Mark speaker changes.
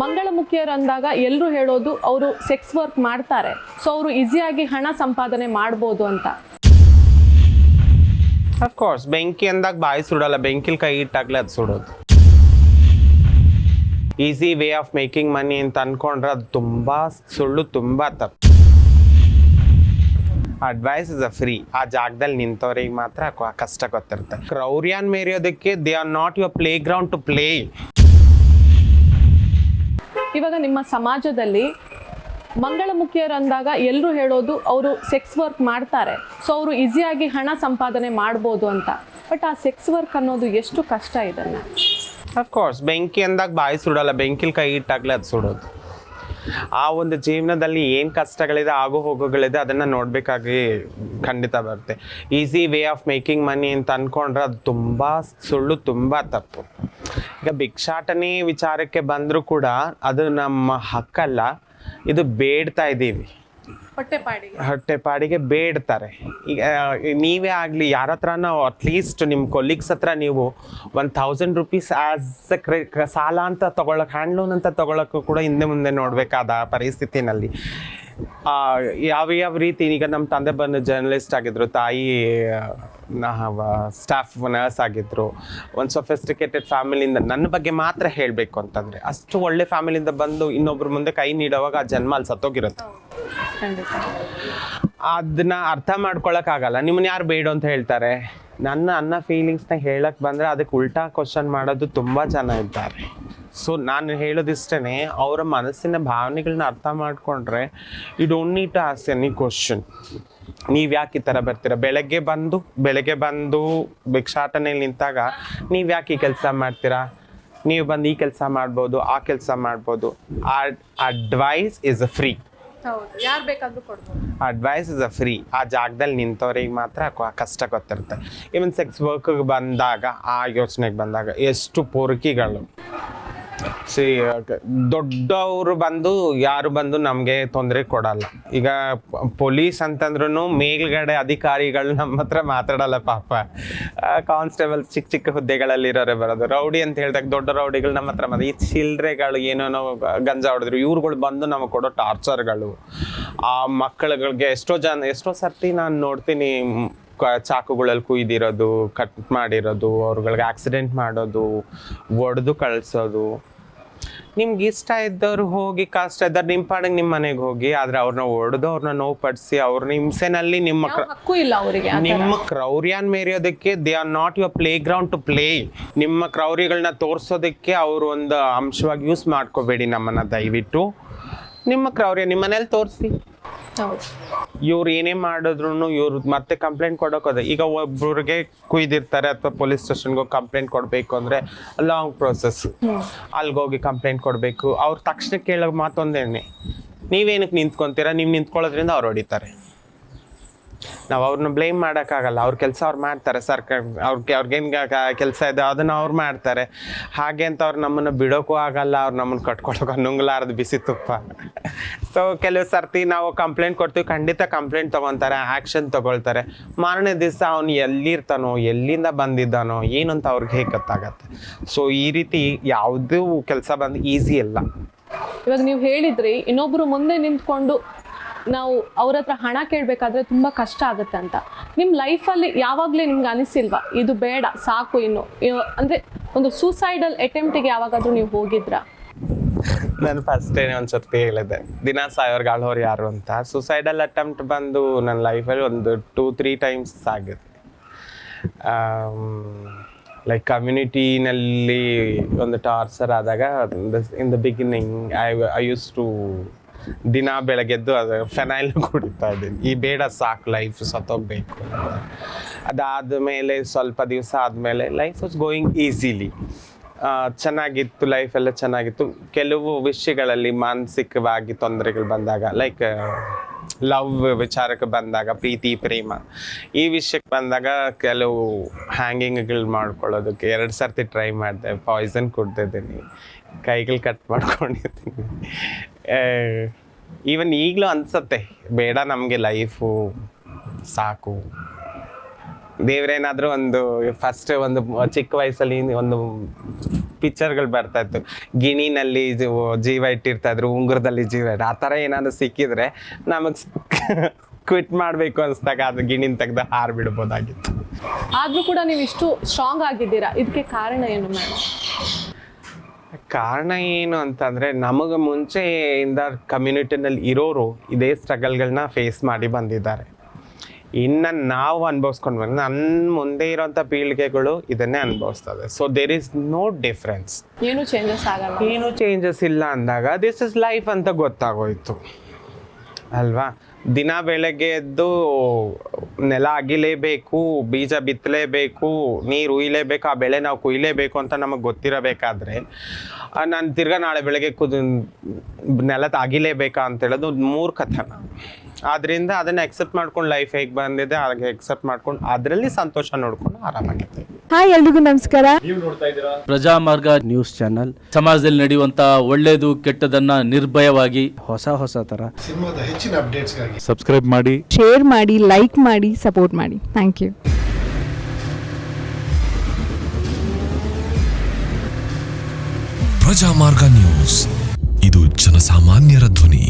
Speaker 1: ಮಂಗಳಮುಖಿಯರು ಅಂದಾಗ ಎಲ್ಲರೂ ಹೇಳೋದು ಅವರು ಸೆಕ್ಸ್ ವರ್ಕ್ ಮಾಡ್ತಾರೆ. ಸೊ ಅವರು ಈಸಿಯಾಗಿ ಹಣ ಸಂಪಾದನೆ ಮಾಡ್ಬೋದು ಅಂತ.
Speaker 2: ಅಫ್ಕೋರ್ಸ್ ಬೆಂಕಿ ಅಂದಾಗ ಬಾಯಿ ಸುಡಲ್ಲ, ಬೆಂಕಿಲ್ ಕೈ ಇಟ್ಟಾಗ್ಲೇ ಅದು ಸುಡೋದು. Easy way of making money ಅಂತ ಅನ್ಕೊಂಡ್ರೆ ಅದು ತುಂಬಾ ಸುಳ್ಳು, ತುಂಬಾ ತಪ್ಪು. ಅಡ್ವೈಸ್ ಇಸ್ ಅ ಫ್ರೀ ಆ ಜಾಗದಲ್ಲಿ ನಿಂತವ್ರಿಗೆ ಮಾತ್ರ ಕಷ್ಟ ಗೊತ್ತಿರುತ್ತೆ. ಕ್ರೌರ್ಯಾನ್ ಮೇರಿಯೋದಕ್ಕೆ they are not your play ground to play
Speaker 1: ಇವಾಗ ನಿಮ್ಮ ಸಮಾಜದಲ್ಲಿ ಮಂಗಳಮುಖಿಯರು ಅಂದಾಗ ಎಲ್ಲರೂ ಹೇಳೋದು ಅವರು ಸೆಕ್ಸ್ ವರ್ಕ್ ಮಾಡ್ತಾರೆ. ಸೊ ಅವರು ಈಸಿಯಾಗಿ ಹಣ ಸಂಪಾದನೆ ಮಾಡ್ಬೋದು ಅಂತ. ಬಟ್ ಆ ಸೆಕ್ಸ್ ವರ್ಕ್ ಅನ್ನೋದು ಎಷ್ಟು ಕಷ್ಟ ಇದನ್ನು?
Speaker 2: ಅಫ್ಕೋರ್ಸ್ ಬೆಂಕಿ ಅಂದಾಗ ಬಾಯಿ ಸುಡಲ್ಲ. ಬೆಂಕಿಲ್ ಕೈ ಇಟ್ಟಾಗಲೇ ಅದು ಸುಡೋದು. ಆ ಒಂದು ಜೀವನದಲ್ಲಿ ಏನು ಕಷ್ಟಗಳಿದೆ, ಆಗು ಹೋಗುಗಳಿದೆ, ಅದನ್ನು ನೋಡಬೇಕಾಗಿ ಖಂಡಿತ ಬರುತ್ತೆ. Easy way of making money ಅಂತ ಅಂದ್ಕೊಂಡ್ರೆ ಅದು ತುಂಬ ಸುಳ್ಳು, ತುಂಬ ತಪ್ಪು. ಈಗ ಭಿಕ್ಷಾಟನೆ ವಿಚಾರಕ್ಕೆ ಬಂದರೂ ಕೂಡ ಅದು ನಮ್ಮ ಹಕ್ಕಲ್ಲ. ಇದು ಬೇಡ್ತಾ ಇದ್ದೀವಿ.
Speaker 1: ಹೊಟ್ಟೆಪಾಡಿಗೆ
Speaker 2: ಹೊಟ್ಟೆಪಾಡಿಗೆ ಬೇಡ್ತಾರೆ. ಈಗ ನೀವೇ ಆಗಲಿ ಯಾರ ಹತ್ರನೋ ಅಟ್ಲೀಸ್ಟ್ ನಿಮ್ಮ ಕೊಲೀಗ್ಸ್ ಹತ್ರ ನೀವು one thousand rupees as a ಸಾಲ ಅಂತ ತೊಗೊಳಕ್ಕೆ ಹ್ಯಾಂಡ್ ಲೋನ್ ಅಂತ ತೊಗೊಳಕ್ಕೂ ಕೂಡ ಹಿಂದೆ ಮುಂದೆ ನೋಡಬೇಕಾದ ಪರಿಸ್ಥಿತಿನಲ್ಲಿ. ಯಾವ ಯಾವ ರೀತಿ ಈಗ ನಮ್ಮ ತಂದೆ ಬಂದು ಜರ್ನಲಿಸ್ಟ್ ಆಗಿದ್ರು ತಾಯಿ ಸ್ಟಾಫ್ ನರ್ಸ್ ಆಗಿದ್ರು. ಒಂದು ಸೊಫೆಸ್ಟಿಕೇಟೆಡ್ ಫ್ಯಾಮಿಲಿಯಿಂದ ನನ್ನ ಬಗ್ಗೆ ಮಾತ್ರ ಹೇಳಬೇಕು ಅಂತಂದರೆ ಅಷ್ಟು ಒಳ್ಳೆ ಫ್ಯಾಮಿಲಿಯಿಂದ ಬಂದು ಇನ್ನೊಬ್ರ ಮುಂದೆ ಕೈ ನೀಡುವಾಗ ಆ ಜನ್ಮ ಅಲ್ಲಿ ಸತ್ತೋಗಿರುತ್ತೆ. ಅದನ್ನ ಅರ್ಥ ಮಾಡ್ಕೊಳಕ್ಕಾಗಲ್ಲ. ನಿಮ್ಮನ್ನ ಯಾರು ಬೇಡ ಅಂತ ಹೇಳ್ತಾರೆ. ನನ್ನ ಅನ್ನ ಫೀಲಿಂಗ್ಸ್ನ ಹೇಳಕ್ ಬಂದ್ರೆ ಅದಕ್ಕೆ ಉಲ್ಟಾ ಕ್ವಶನ್ ಮಾಡೋದು ತುಂಬಾ ಜನ ಇದ್ದಾರೆ. ಸೊ ನಾನು ಹೇಳೋದಿಷ್ಟೇ ಅವರ ಮನಸ್ಸಿನ ಭಾವನೆಗಳನ್ನ ಅರ್ಥ ಮಾಡಿಕೊಂಡ್ರೆ you don't need to ask any question ನೀವು ಯಾಕೆ ಈ ಥರ ಬರ್ತೀರಾ? ಬೆಳಗ್ಗೆ ಬಂದು ಬೆಳಗ್ಗೆ ಬಂದು ಭಿಕ್ಷಾಟನೆಯಲ್ಲಿ ನಿಂತಾಗ ನೀವು ಯಾಕೆ ಈ ಕೆಲಸ ಮಾಡ್ತೀರಾ? ನೀವು ಬಂದು ಈ ಕೆಲಸ ಮಾಡ್ಬೋದು ಆ ಕೆಲಸ ಮಾಡ್ಬೋದು. ಆ advice is a free advice is a free ಆ ಜಾಗದಲ್ಲಿ ನಿಂತವ್ರಿಗೆ ಮಾತ್ರ ಕಷ್ಟ ಗೊತ್ತಿರುತ್ತೆ. ಈವನ್ ಸೆಕ್ಸ್ ವರ್ಕ್ಗೆ ಬಂದಾಗ ಆ ಯೋಚನೆಗೆ ಬಂದಾಗ ಎಷ್ಟು ಪೊರಕಿಗಳು. ಸಿ ದೊಡ್ಡವರು ಬಂದು, ಯಾರು ಬಂದು ನಮಗೆ ತೊಂದರೆ ಕೊಡಲ್ಲ. ಈಗ ಪೊಲೀಸ್ ಅಂತಂದ್ರೂ ಮೇಲ್ಗಡೆ ಅಧಿಕಾರಿಗಳು ನಮ್ಮ ಹತ್ರ ಮಾತಾಡಲ್ಲ ಪಾಪ. ಕಾನ್ಸ್ಟೇಬಲ್ ಚಿಕ್ಕ ಚಿಕ್ಕ ಹುದ್ದೆಗಳಲ್ಲಿರೋರೆ ಬರೋದು. ರೌಡಿ ಅಂತ ಹೇಳಿದಾಗ ದೊಡ್ಡ ರೌಡಿಗಳು ನಮ್ಮ ಹತ್ರ ಈ ಚಿಲ್ಲರೆಗಳು ಏನೇನೋ ಗಂಜಾ ಹೊಡೆದ್ರು. ಇವ್ರುಗಳು ಬಂದು ನಮಗೆ ಕೊಡೋ ಟಾರ್ಚರ್ಗಳು ಆ ಮಕ್ಕಳುಗಳಿಗೆ ಎಷ್ಟೋ ಜನ, ಎಷ್ಟೋ ಸರ್ತಿ ನಾನು ನೋಡ್ತೀನಿ ಚಾಕುಗಳಲ್ಲಿ ಕುಯ್ದಿರೋದು ಕಟ್ ಮಾಡಿರೋದು ಅವ್ರುಗಳಿಗೆ ಆಕ್ಸಿಡೆಂಟ್ ಮಾಡೋದು ಒಡೆದು ಕಳಿಸೋದು. ನಿಮ್ಗೆ ಇಷ್ಟ ಇದ್ದವ್ರು ಹೋಗಿ ಕಷ್ಟ ಇದ್ದಾರೆ ನಿಮ್ಮ ಪಾಡಿಗೆ ನಿಮ್ಮ ಮನೆಗೆ ಹೋಗಿ ಆದ್ರೆ ಅವ್ರನ್ನ ಒಡೆದು ಅವ್ರನ್ನ ನೋವು ಪಡಿಸಿ ಅವ್ರನ್ನ ಹಿಂಸೆನಲ್ಲಿ ನಿಮ್ಮ
Speaker 1: ಹಕ್ಕು ಇಲ್ಲ ಅವರಿಗೆ
Speaker 2: ನಿಮ್ಮ ಕ್ರೌರ್ಯನ್ ಮೇರಿಯೋದಕ್ಕೆ they are not your play ground to play. ನಿಮ್ಮ ಕ್ರೌರ್ಯಗಳನ್ನ ತೋರಿಸೋದಕ್ಕೆ ಅವರು ಒಂದು ಅಂಶವಾಗಿ ಯೂಸ್ ಮಾಡ್ಕೋಬೇಡಿ ನಮ್ಮನ್ನ ದಯವಿಟ್ಟು. ನಿಮ್ಮ ಕ್ರೌರ್ಯ ನಿಮ್ಮ ಮನೇಲಿ ತೋರಿಸಿ. ಇವ್ರು ಏನೇ ಮಾಡಿದ್ರು ಇವ್ರು ಮತ್ತೆ ಕಂಪ್ಲೇಂಟ್ ಕೊಡೋಕೋದೆ ಈಗ ಒಬ್ಬರಿಗೆ ಕುಯ್ದಿರ್ತಾರೆ ಅಥವಾ ಪೊಲೀಸ್ ಸ್ಟೇಷನ್ಗೆ ಹೋಗಿ ಕಂಪ್ಲೇಂಟ್ ಕೊಡಬೇಕು ಅಂದರೆ ಲಾಂಗ್ ಪ್ರೋಸೆಸ್ ಅಲ್ಗೋಗಿ ಕಂಪ್ಲೇಂಟ್ ಕೊಡಬೇಕು. ಅವ್ರು ತಕ್ಷಣ ಕೇಳೋ ಮಾತೊಂದೇನೆ ನೀವೇನಕ್ಕೆ ನಿಂತ್ಕೊಂತೀರಾ? ನೀವು ನಿಂತ್ಕೊಳ್ಳೋದ್ರಿಂದ ಅವ್ರು ಹೊಡಿತಾರೆ. ನಾವು ಅವ್ರನ್ನ ಬ್ಲೇಮ್ ಮಾಡೋಕ್ಕಾಗಲ್ಲ. ಅವ್ರ ಕೆಲಸ ಅವ್ರು ಮಾಡ್ತಾರೆ. ಸರ್ಕಾರ ಅವ್ರಿಗೆ ಅವ್ರಿಗೇನು ಕೆಲಸ ಇದೆ ಅದನ್ನು ಅವ್ರು ಮಾಡ್ತಾರೆ. ಹಾಗೆ ಅಂತ ಅವ್ರು ನಮ್ಮನ್ನು ಬಿಡೋಕ್ಕೂ ಆಗಲ್ಲ. ಅವ್ರು ನಮ್ಮನ್ನು ಕಟ್ಕೊಳಕ್ಕೆ ನುಂಗ್ಲಾರ್ದು ಬಿಸಿ ತುಪ್ಪ. ಸೊ ಕೆಲವು ಸರ್ತಿ ನಾವು ಕಂಪ್ಲೇಂಟ್ ಕೊಡ್ತೀವಿ, ಖಂಡಿತ ಕಂಪ್ಲೇಂಟ್ ತೊಗೊತಾರೆ ಆ್ಯಕ್ಷನ್ ತೊಗೊಳ್ತಾರೆ. ಮಾರನೇ ದಿವಸ ಅವನು ಎಲ್ಲಿರ್ತಾನೋ, ಎಲ್ಲಿಂದ ಬಂದಿದ್ದಾನೋ, ಏನಂತ ಅವ್ರಿಗೆ ಹೇಗೆ ಗೊತ್ತಾಗತ್ತೆ ಸೊ ಈ ರೀತಿ ಯಾವುದೂ ಕೆಲಸ ಬಂದು ಈಸಿ ಇಲ್ಲ.
Speaker 1: ಇವಾಗ ನೀವು ಹೇಳಿದ್ರಿ ಇನ್ನೊಬ್ಬರು ಮುಂದೆ ನಿಂತ್ಕೊಂಡು ನಾವು ಅವ್ರ ಹತ್ರ ಹಣ ಕೇಳಬೇಕಾದ್ರೆ ತುಂಬ ಕಷ್ಟ ಆಗುತ್ತೆ ಅಂತ. ನಿಮ್ಮ ಲೈಫಲ್ಲಿ ಯಾವಾಗಲೇ ನಿಮ್ಗೆ ಅನಿಸಿಲ್ವಾ, ಇದು ಬೇಡ, ಸಾಕು ಇನ್ನು. ಅಂದ್ರೆ ಒಂದು ಸೂಸೈಡಲ್ ಅಟೆಂಪ್ಟಿಗೆ ಯಾವಾಗಾದರೂ ನೀವು ಹೋಗಿದ್ರಾ?
Speaker 2: ನಾನು ಫಸ್ಟೇ ಒಂದು ಸರ್ತಿ ಹೇಳಿದೆ ದಿನ ಸಾಯೋರ್ಗೆ ಆಳೋರು ಯಾರು ಅಂತ. ಸುಸೈಡಲ್ ಅಟೆಂಪ್ಟ್ ಬಂದು ನನ್ನ ಲೈಫಲ್ಲಿ ಒಂದು ಟೂ ತ್ರೀ ಟೈಮ್ಸ್ ಆಗಿದೆ ಲೈಕ್ ಕಮ್ಯುನಿಟಿನಲ್ಲಿ ಒಂದು ಟಾರ್ಚರ್ ಆದಾಗ in the beginning I I use to ದಿನ ಬೆಳಗ್ಗೆದ್ದು ಅದು ಫೆನೈಲ್ ಕುಡಿತಾ ಇದ್ದೀನಿ. ಈ ಬೇಡ ಸಾಕು ಲೈಫ್ ಸತ್ತೋಗ್ಬೇಕು ಅದಾದ ಮೇಲೆ ಸ್ವಲ್ಪ ದಿವಸ ಆದಮೇಲೆ ಲೈಫ್ ವಾಸ್ ಗೋಯಿಂಗ್ ಈಸಿಲಿ ಚೆನ್ನಾಗಿತ್ತು ಲೈಫ್ ಎಲ್ಲ ಚೆನ್ನಾಗಿತ್ತು. ಕೆಲವು ವಿಷಯಗಳಲ್ಲಿ ಮಾನಸಿಕವಾಗಿ ತೊಂದರೆಗಳು ಬಂದಾಗ ಲೈಕ್ ಲವ್ ವಿಚಾರಕ್ಕೆ ಬಂದಾಗ, ಪ್ರೀತಿ, ಪ್ರೇಮ, ಈ ವಿಷಯಕ್ಕೆ ಬಂದಾಗ ಕೆಲವು ಹ್ಯಾಂಗಿಂಗ್ಗಳು ಮಾಡ್ಕೊಳ್ಳೋದಕ್ಕೆ ಎರಡು ಸರ್ತಿ ಟ್ರೈ ಮಾಡಿದೆ. ಪಾಯ್ಸನ್ ಕುಡ್ದಿದ್ದೀನಿ. ಕೈಗಳು ಕಟ್ ಮಾಡ್ಕೊಂಡಿದ್ದೀನಿ. ಈವನ್ ಈಗಲೂ ಅನ್ಸತ್ತೆ, ಬೇಡ ನಮಗೆ ಲೈಫು ಸಾಕು. ದೇವ್ರೇನಾದ್ರೂ ಒಂದು ಫಸ್ಟ್ ಒಂದು ಚಿಕ್ಕ ವಯಸ್ಸಲ್ಲಿ ಒಂದು ಪಿಕ್ಚರ್ಗಳು ಬರ್ತಾ ಇತ್ತು. ಗಿಣಿನಲ್ಲಿ ಜೀವ ಇಟ್ಟಿರ್ತಾ ಇದ್ರು ಉಂಗುರದಲ್ಲಿ ಜೀವ ಇಟ್ಟು ಆ ಥರ ಏನಾದ್ರು ಸಿಕ್ಕಿದ್ರೆ ನಮಗೆ ಕ್ವಿಟ್ ಮಾಡಬೇಕು ಅನ್ಸ್ದಾಗ ಅದು ಗಿಣಿನ ತೆಗ್ದು ಹಾರ್ ಬಿಡ್ಬೋದಾಗಿತ್ತು.
Speaker 1: ಆದ್ರೂ ಕೂಡ ನೀವು ಇಷ್ಟು ಸ್ಟ್ರಾಂಗ್ ಆಗಿದ್ದೀರಾ? ಇದಕ್ಕೆ ಕಾರಣ ಏನು ಮೇಡಮ್
Speaker 2: ಕಾರಣ ಏನು ಅಂತಂದರೆ ನಮಗೆ ಮುಂಚೆಯಿಂದ ಕಮ್ಯುನಿಟಿನಲ್ಲಿ ಇರೋರು ಇದೇ ಸ್ಟ್ರಗಲ್ಗಳನ್ನ ಫೇಸ್ ಮಾಡಿ ಬಂದಿದ್ದಾರೆ. ಇನ್ನು ನಾವು ಅನುಭವಿಸ್ಕೊಂಡು ಬಂದ್ರೆ ನನ್ನ ಮುಂದೆ ಇರೋಂಥ ಪೀಳಿಗೆಗಳು ಇದನ್ನೇ ಅನುಭವಿಸ್ತದೆ so there is no difference
Speaker 1: ಏನು ಚೇಂಜಸ್ ಆಗಲ್ಲ.
Speaker 2: ಏನು ಚೇಂಜಸ್ ಇಲ್ಲ ಅಂದಾಗ ದಿಸ್ ಇಸ್ ಲೈಫ್ ಅಂತ ಗೊತ್ತಾಗೋಯ್ತು. ಅಲ್ವಾ? ದಿನ ಬೆಳಗ್ಗೆ ಎದ್ದು ನೆಲ ಅಗಿಲೇಬೇಕು ಬೀಜ ಬಿತ್ತಲೇಬೇಕು ನೀರು ಉಯ್ಲೇಬೇಕು ಆ ಬೆಳೆ ನಾವು ಕುಯ್ಲೇಬೇಕು ಅಂತ ನಮಗೆ ಗೊತ್ತಿರಬೇಕಾದ್ರೆ ನಾನು ತಿರ್ಗಾ ನಾಳೆ ಬೆಳಗ್ಗೆ ಕುದ್ ನೆಲ ಅಗಿಲೇಬೇಕಾ ಅಂತ ಹೇಳೋದು ಮೂರು ಮೂರ್ಖತನ. ಆದ್ರಿಂದ ಅದನ್ನ ಎಕ್ಸೆಪ್ಟ್ ಮಾಡ್ಕೊಂಡು ಲೈಫ್ ಹೇಗೆ ಬಂದಿದೆ ಹಾಗೆ ಎಕ್ಸೆಪ್ಟ್ ಮಾಡ್ಕೊಂಡು ಅದರಲ್ಲಿ ಸಂತೋಷ ನೋಡ್ಕೊಂಡು ಆರಾಮಾಗಿರ್ತೀವಿ
Speaker 3: ಹಾಯ್ ಎಲ್ರಿಗೂ ನಮಸ್ಕಾರ.
Speaker 4: Prajamarga
Speaker 5: news channel.
Speaker 4: ಸಮಾಜದಲ್ಲಿ ನಡೆಯುವಂತ ಒಳ್ಳೇದು ಕೆಟ್ಟದನ್ನ ನಿರ್ಭಯವಾಗಿ
Speaker 5: ಹೊಸ ಹೊಸ ತರ.
Speaker 6: ಸಿನಿಮಾದ ಹೆಚ್ಚಿನ ಅಪ್ಡೇಟ್ಸ್ಗಾಗಿ
Speaker 7: ಸಬ್ಸ್ಕ್ರೈಬ್ ಮಾಡಿ.
Speaker 3: ಶೇರ್ ಮಾಡಿ ಲೈಕ್ ಮಾಡಿ ಸಪೋರ್ಟ್ ಮಾಡಿ. Thank you
Speaker 8: Prajamarga news. ಇದು ಜನಸಾಮಾನ್ಯರ ಧ್ವನಿ.